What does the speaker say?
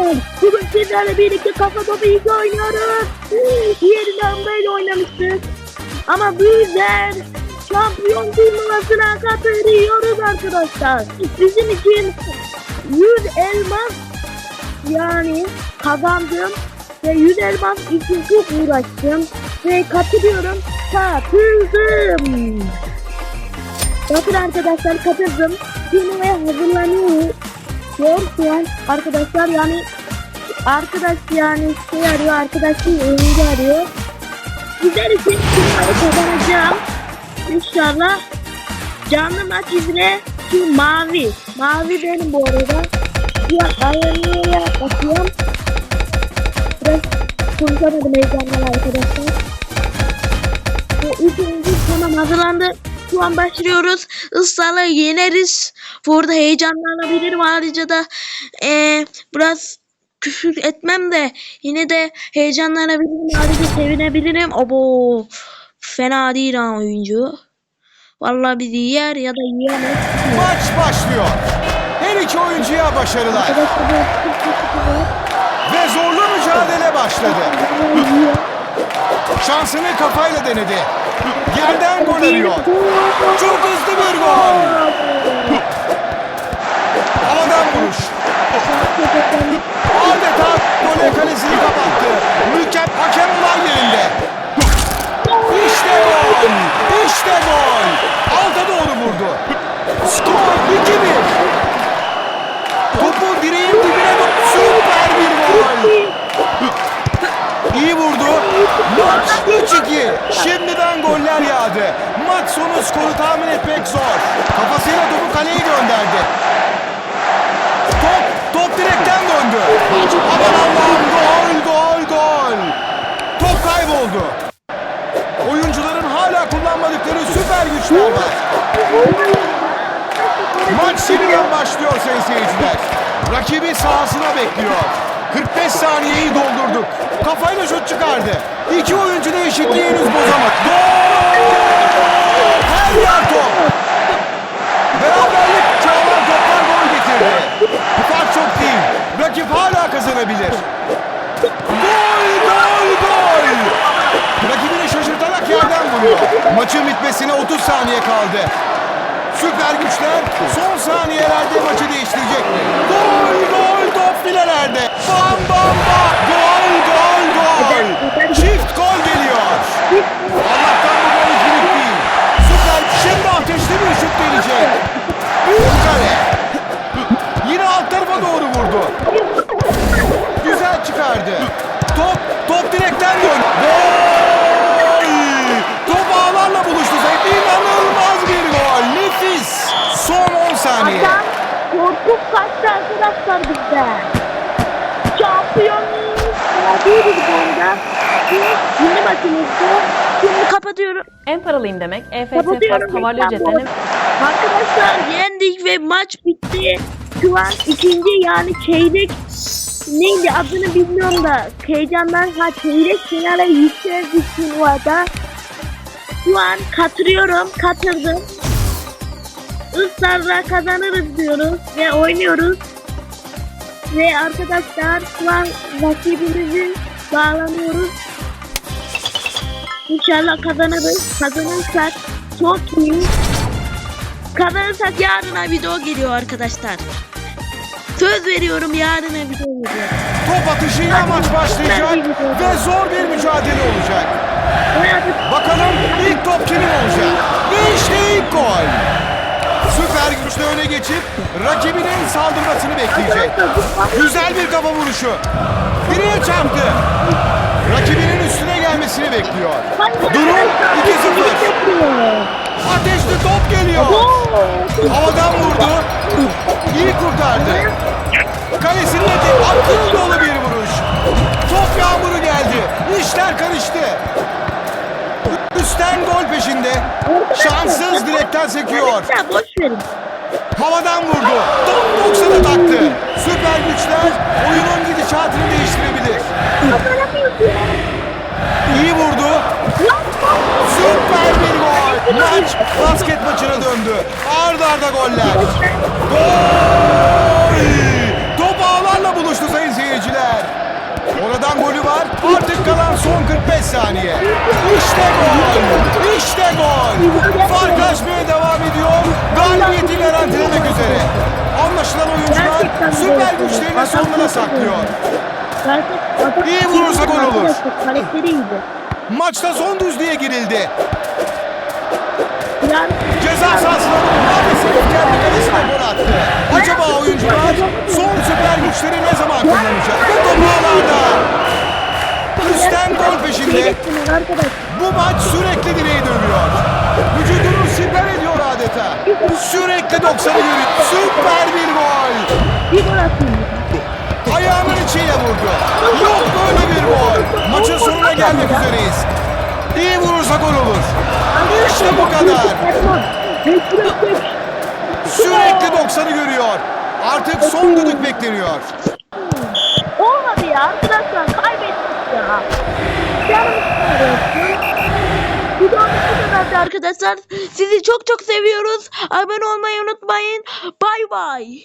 arkadaşlar. Bugün sizlerle birlikte kafa topu ilk oynuyoruz. Yeniden böyle oynamıştık. Ama bizler şampiyon turnuvasına katılıyoruz arkadaşlar. Bizim için 100 elmas yani kazandım ve 100 elmas için çok uğraştım ve katılıyorum. Katıldım. Bakın arkadaşlar katıldım. Turnuvaya hazırlanıyor. Şu an arkadaşlar yani arkadaş yani şey arıyor arkadaş değil oyuncu arıyor. Güzel için turnuvayı kazanacağım. İnşallah canlı maç izle şu mavi. Mavi benim bu arada. An ayarlıya bakıyorum. Biraz konuşamadım heyecandan arkadaşlar. Bu üçüncü tamam hazırlandı. Şu an başlıyoruz. Israrla yeneriz. Arada heyecanlanabilirim. Ayrıca da eee, biraz küfür etmem de yine de heyecanlanabilirim. Ayrıca sevinebilirim. Abo fena değil ha oyuncu. Vallahi bizi yer ya da yiyemez. Maç başlıyor. Her iki oyuncuya başarılar. Ve zorlu mücadele başladı. Şansını kafayla denedi. Yerden gol arıyor. Çok hızlı bir gol. Gole kalesini kapattı. Mükemmel hakem olay yerinde. İşte gol. İşte gol. Alta doğru vurdu. Skor 2-1. Topu direğin dibine do- Süper bir gol. İyi vurdu. Maç 3-2. Şimdiden goller yağdı. Maç sonu skoru tahmin etmek zor. Kafasıyla topu kaleye gönderdi. Top, top direkten döndü. Aman Allah'ım gol, gol. Top kayboldu. Oyuncuların hala kullanmadıkları süper güçler var. Maç yeniden başlıyor sayın seyirciler. Rakibi sahasına bekliyor. 45 saniyeyi doldurduk. Kafayla şut çıkardı. İki oyuncu da eşitliği henüz bozamadı. Gol! Her yer top. Beraberlik çağıran toplar gol getirdi. Bu fark çok değil. Rakip hala kazanabilir. Gol! Gol! Gol! Rakibini şaşırtarak yerden vuruyor. Maçın bitmesine 30 saniye kaldı. Süper güçler son saniyelerde maçı değiştirecek? Gol saniye. Adam korkup kaçtı arkadaşlar bizden. Şampiyonuz. Değiliz bu arada. Bu yeni maçımızdı. Şimdi kapatıyorum. En paralıyım demek. E Kapatıyorum. Plus havarlı Arkadaşlar yendik ve maç bitti. Şu an ikinci yani çeyrek neydi adını bilmiyorum da heyecandan ha çeyrek finale yükseldik turnuvada. Şu an katılıyorum, katıldım. Israrla kazanırız diyoruz ve oynuyoruz. Ve arkadaşlar şu an rakibimizin bağlanıyoruz. İnşallah kazanırız. Kazanırsak çok iyi. Kazanırsak yarına video geliyor arkadaşlar. Söz veriyorum yarına video geliyor. Top atışıyla maç başlayacak ve zor bir mücadele olacak. Hayatım Bakalım ilk top kimin olacak? Ve işte ilk gol. Güçle öne geçip rakibinin saldırmasını bekleyecek. Güzel bir kafa vuruşu. Direğe çarptı. Rakibinin üstüne gelmesini bekliyor. Durum 2-0. Ateşli top geliyor. Havadan vurdu. İyi kurtardı. Kalesinin akıl dolu bir vuruş. Top yağmuru geldi. İşler karıştı. Üstten gol peşinde. Şanssız direkten sekiyor. Boş verin. Havadan vurdu. Top 90'a taktı. Süper güçler oyunun gidişatını değiştirebilir. İyi vurdu. Süper bir gol. Maç basket maçına döndü. Arda arda goller. Gol! Top ağlarla buluştu sayın seyirciler. Oradan golü var. Artık kalan son 45 saniye. İşte gol. İşte gol. Fark açmaya devam ediyor. Galibiyeti garantilemek üzere. Anlaşılan oyuncular süper güçlerini sonlara çok saklıyor. Adam İyi vurursa gol olur. Maçta son düzlüğe girildi. Ceza sahasına maalesef kendi kalesine gol attı. Acaba arkadaşlar. Bu maç sürekli direği dövüyor. Vücudunu siper ediyor adeta. Sürekli 90'ı görüyor. Süper bir gol. Ayağının içiyle vurdu. Yok böyle bir gol. Maçın sonuna gelmek üzereyiz. İyi vurursa gol olur. İşte bu kadar. Sürekli 90'ı görüyor. Artık son düdük bekleniyor. Olmadı ya arkadaşlar arkadaşlar. Sizi çok çok seviyoruz. Abone olmayı unutmayın. Bay bay.